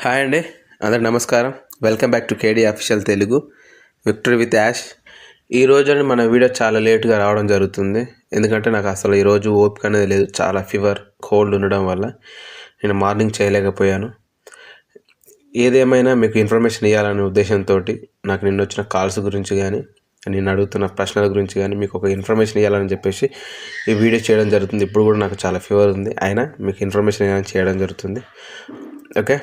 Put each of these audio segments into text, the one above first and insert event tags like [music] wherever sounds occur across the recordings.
Hi అండి అందరికి నమస్కారం. Welcome back to KD official Telugu victory with Ash ఈ రోజు మన వీడియో చాలా లేట్గా రావడం జరుగుతుంది. ఎందుకంటే నాకు అసలు ఈరోజు ఓపిక అనేది లేదు. చాలా ఫీవర్ కోల్డ్ ఉండడం వల్ల నేను మార్నింగ్ చేయలేకపోయాను. ఏదేమైనా మీకు ఇన్ఫర్మేషన్ ఇవ్వాలనే ఉద్దేశంతో నాకు నిన్న వచ్చిన కాల్స్ గురించి కానీ నేను అడుగుతున్న ప్రశ్నల గురించి కానీ మీకు ఒక ఇన్ఫర్మేషన్ ఇవ్వాలని చెప్పేసి ఈ వీడియో చేయడం జరుగుతుంది. ఇప్పుడు కూడా నాకు చాలా ఫీవర్ ఉంది. అయినా మీకు ఇన్ఫర్మేషన్ ఇవ్వాలని చేయడం జరుగుతుంది. ఓకే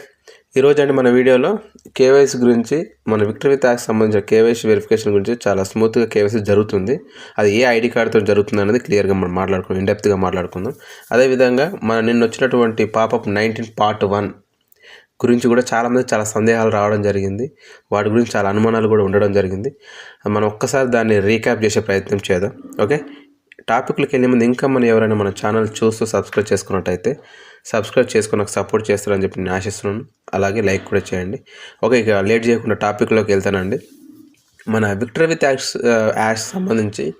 ఈరోజు అండి మన వీడియోలో కేవైసీ గురించి మన విక్టరీ విత్ సంబంధించిన కేవైసీ వెరిఫికేషన్ గురించి చాలా స్మూత్గా కేవైసీ జరుగుతుంది. అది ఏ ఐడి కార్డుతో జరుగుతుంది అనేది క్లియర్గా మనం మాట్లాడుకుందాం ఇండెప్త్గా మాట్లాడుకుందాం. అదేవిధంగా మన నిన్న వచ్చినటువంటి పాపప్ నైన్టీన్ పార్ట్ వన్ గురించి కూడా చాలామంది చాలా సందేహాలు రావడం జరిగింది. వాటి గురించి చాలా అనుమానాలు కూడా ఉండడం జరిగింది. మనం ఒక్కసారి దాన్ని రీక్యాప్ చేసే ప్రయత్నం చేద్దాం. ఓకే? టాపిక్లకు వెళ్ళే ముందు ఇంకా మనం ఎవరైనా మన ఛానల్ చూస్తూ సబ్స్క్రైబ్ చేసుకున్నట్టయితే సబ్స్క్రైబ్ చేసుకుని నాకు సపోర్ట్ చేస్తారని చెప్పి నేను ఆశిస్తున్నాను. అలాగే లైక్ కూడా చేయండి. ఓకే ఇక లేట్ చేయకుండా టాపిక్లోకి వెళ్తానండి. మన విక్టరీ విత్ యాక్స్ యాక్స్ సంబంధించి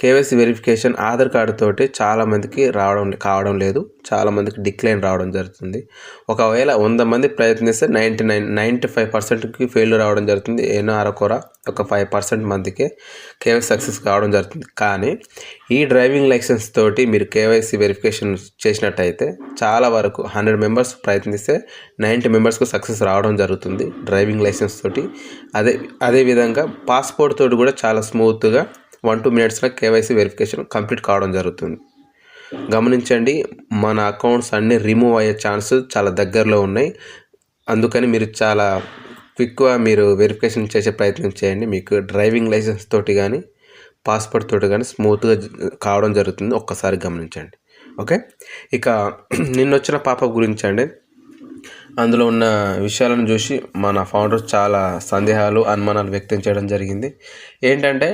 కేవైసీ వెరిఫికేషన్ ఆధార్ కార్డు తోటి చాలామందికి రావడం కావడం లేదు. చాలామందికి డిక్లైన్ రావడం జరుగుతుంది. ఒకవేళ వంద మంది ప్రయత్నిస్తే నైంటీ నైన్ నైంటీ ఫైవ్ పర్సెంట్కి ఫెయిల్ రావడం జరుగుతుంది. ఎన్నో అరకొర ఒక ఫైవ్ పర్సెంట్ మందికే కేవైసీ సక్సెస్ కావడం జరుగుతుంది. కానీ ఈ డ్రైవింగ్ లైసెన్స్ తోటి మీరు కేవైసీ వెరిఫికేషన్ చేసినట్టయితే చాలా వరకు హండ్రెడ్ మెంబర్స్ ప్రయత్నిస్తే నైంటీ మెంబర్స్కు సక్సెస్ రావడం జరుగుతుంది. డ్రైవింగ్ లైసెన్స్ తోటి. అదే అదేవిధంగా పాస్పోర్ట్ తోటి కూడా చాలా స్మూత్గా వన్ టూ మినిట్స్లో కేవైసీ వెరిఫికేషన్ కంప్లీట్ కావడం జరుగుతుంది. గమనించండి మన అకౌంట్స్ అన్నీ రిమూవ్ అయ్యే ఛాన్స్ చాలా దగ్గరలో ఉన్నాయి. అందుకని మీరు చాలా క్విక్గా మీరు వెరిఫికేషన్ చేసే ప్రయత్నం చేయండి. మీకు డ్రైవింగ్ లైసెన్స్ తోటి కానీ పాస్పోర్ట్ తోటి కానీ స్మూత్గా కావడం జరుగుతుంది. ఒక్కసారి గమనించండి. ఓకే? ఇక [clears throat] నిన్న వచ్చిన పాప గురించి అండి. అందులో ఉన్న విషయాలను చూసి మన ఫౌండర్ చాలా సందేహాలు అనుమానాలు వ్యక్తం చేయడం జరిగింది. ఏంటంటే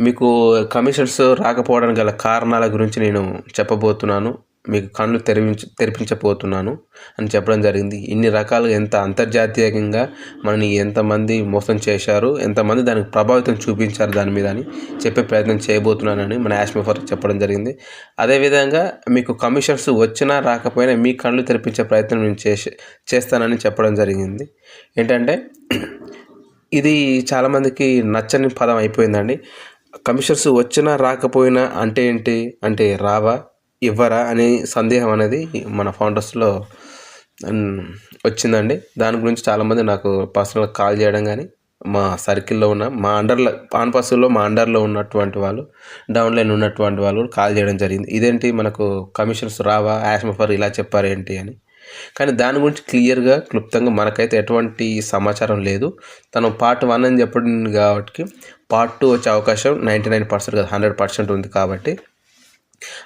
మీకు కమిషన్స్ రాకపోవడానికి గల కారణాల గురించి నేను చెప్పబోతున్నాను. మీకు కళ్ళు తెరిపించ తెరిపించబోతున్నాను అని చెప్పడం జరిగింది. ఇన్ని రకాలుగా ఎంత అంతర్జాతీయంగా మనని ఎంతమంది మోసం చేశారు ఎంతమంది దానికి ప్రభావితం చూపించారు దాని మీద అని చెప్పే ప్రయత్నం చేయబోతున్నానని మన యాష్మిఫర్ చెప్పడం జరిగింది. అదేవిధంగా మీకు కమిషన్స్ వచ్చినా రాకపోయినా మీ కళ్ళు తెరిపించే ప్రయత్నం నేను చేసే చేస్తానని చెప్పడం జరిగింది. ఏంటంటే ఇది చాలామందికి నచ్చని పదం అయిపోయిందండి. కమిషన్స్ వచ్చినా రాకపోయినా అంటే ఏంటి? అంటే రావా ఇవ్వరా అనే సందేహం అనేది మన ఫౌండర్స్లో వచ్చిందండి. దాని గురించి చాలామంది నాకు పర్సనల్గా కాల్ చేయడం కానీ మా సర్కిల్లో ఉన్న మా అండర్లో పాన్ పర్సుల్లో మా అండర్లో ఉన్నటువంటి వాళ్ళు డౌన్లైన్ ఉన్నటువంటి వాళ్ళు కాల్ చేయడం జరిగింది. ఇదేంటి? మనకు కమిషన్స్ రావా యాష్మఫర్ ఇలా చెప్పారు ఏంటి అని. కానీ దాని గురించి క్లియర్గా క్లుప్తంగా మనకైతే ఎటువంటి సమాచారం లేదు. తను పార్ట్ వన్ అని చెప్పింది కాబట్టి పార్ట్ టూ వచ్చే అవకాశం నైంటీ నైన్ పర్సెంట్ కదా హండ్రెడ్ పర్సెంట్ ఉంది కాబట్టి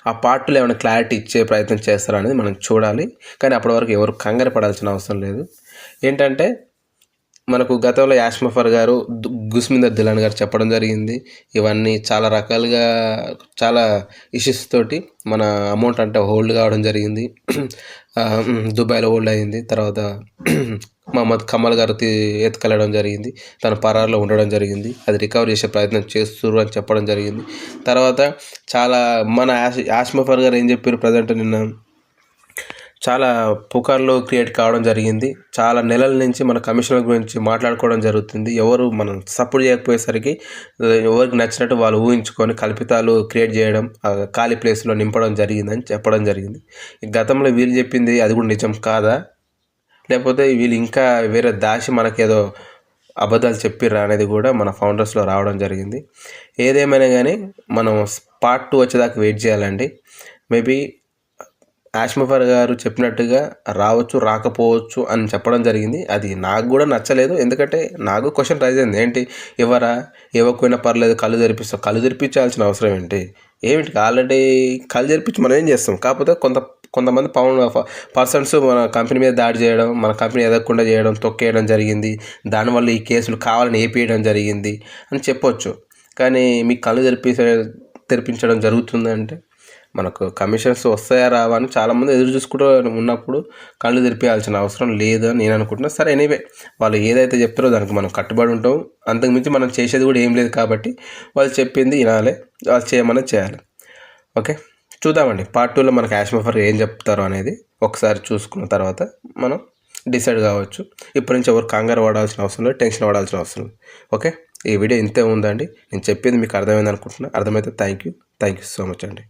ఆ పార్ట్లో ఏమైనా క్లారిటీ ఇచ్చే ప్రయత్నం చేస్తారనేది మనం చూడాలి. కానీ అప్పటి వరకు ఎవరు కంగారు పడాల్సిన అవసరం లేదు. ఏంటంటే మనకు గతంలో యాష్మఫర్ గారు గుస్మిందర్ దిలాన్ గారు చెప్పడం జరిగింది. ఇవన్నీ చాలా రకాలుగా చాలా ఇష్యూస్ తోటి మన అమౌంట్ అంటే హోల్డ్ కావడం జరిగింది. [clears throat] దుబాయ్లో హోల్డ్ అయింది. తర్వాత [clears throat] మహమ్మద్ కమల్ గారు ఎత్తుకెళ్ళడం జరిగింది. తన పరారులో ఉండడం జరిగింది. అది రికవర్ చేసే ప్రయత్నం చేస్తున్నారు అని చెప్పడం జరిగింది. తర్వాత చాలా మన యాష్ యాష్మఫర్ గారు ఏం చెప్పారు ప్రజెంట్ నిన్న? చాలా పుకార్లు క్రియేట్ కావడం జరిగింది. చాలా నెలల నుంచి మన కమిషన్ల గురించి మాట్లాడుకోవడం జరుగుతుంది. ఎవరు మనం సపోర్ట్ చేయకపోయేసరికి ఎవరికి నచ్చినట్టు వాళ్ళు ఊహించుకొని కల్పితాలు క్రియేట్ చేయడం ఖాళీ ప్లేస్లో నింపడం జరిగిందని చెప్పడం జరిగింది. గతంలో వీళ్ళు చెప్పింది అది కూడా నిజం కాదా? లేకపోతే వీళ్ళు ఇంకా వేరే దాచి మనకేదో అబద్ధాలు చెప్పిర్రా అనేది కూడా మన ఫౌండర్స్లో రావడం జరిగింది. ఏదేమైనా కానీ మనం పార్ట్ టూ వచ్చేదాకా వెయిట్ చేయాలండి. మేబీ యాష్మఫర్ గారు చెప్పినట్టుగా రావచ్చు రాకపోవచ్చు అని చెప్పడం జరిగింది. అది నాకు కూడా నచ్చలేదు. ఎందుకంటే నాకు క్వశ్చన్ రైజ్ అయింది. ఏంటి? ఎవరా? ఇవ్వకపోయినా పర్లేదు కళ్ళు తెరిపిస్తాం కళ్ళు తెరిపించాల్సిన అవసరం ఏంటి? ఏమిటి? ఆల్రెడీ కళ్ళు తెరిపించి మనం ఏం చేస్తాం? కాకపోతే కొంత కొంతమంది పవన్ పర్సన్స్ మన కంపెనీ మీద దాడి చేయడం మన కంపెనీ ఎదగకుండా చేయడం తొక్కేయడం జరిగింది. దానివల్ల ఈ కేసులు కావాలని ఏపీయడం జరిగింది అని చెప్పొచ్చు. కానీ మీకు కళ్ళు తెరిపించే తెరిపించడం జరుగుతుందంటే మనకు కమిషన్స్ వస్తాయా రావా అని చాలామంది ఎదురు చూసుకుంటూ ఉన్నప్పుడు కళ్ళు తెరిపేయాల్సిన అవసరం లేదు అని నేను అనుకుంటున్నా. సరే ఎనీవే వాళ్ళు ఏదైతే చెప్తారో దానికి మనం కట్టుబడి ఉంటాం. అంతకుమించి మనం చేసేది కూడా ఏం లేదు కాబట్టి వాళ్ళు చెప్పింది వినాలి వాళ్ళు చేయమని చేయాలి. ఓకే? చూద్దామండి. పార్ట్ టూలో మనకు యాష్మఫర్ ఏం చెప్తారో అనేది ఒకసారి చూసుకున్న తర్వాత మనం డిసైడ్ కావచ్చు. ఇప్పటి నుంచి ఎవరు కంగారు పడాల్సిన అవసరం లేదు టెన్షన్ పడాల్సిన అవసరం లేదు. ఓకే? ఈ వీడియో ఇంతే ఉందండి. నేను చెప్పింది మీకు అర్థమైంది అనుకుంటున్నాను అర్థమైతే thank you. Thank you so much అండి.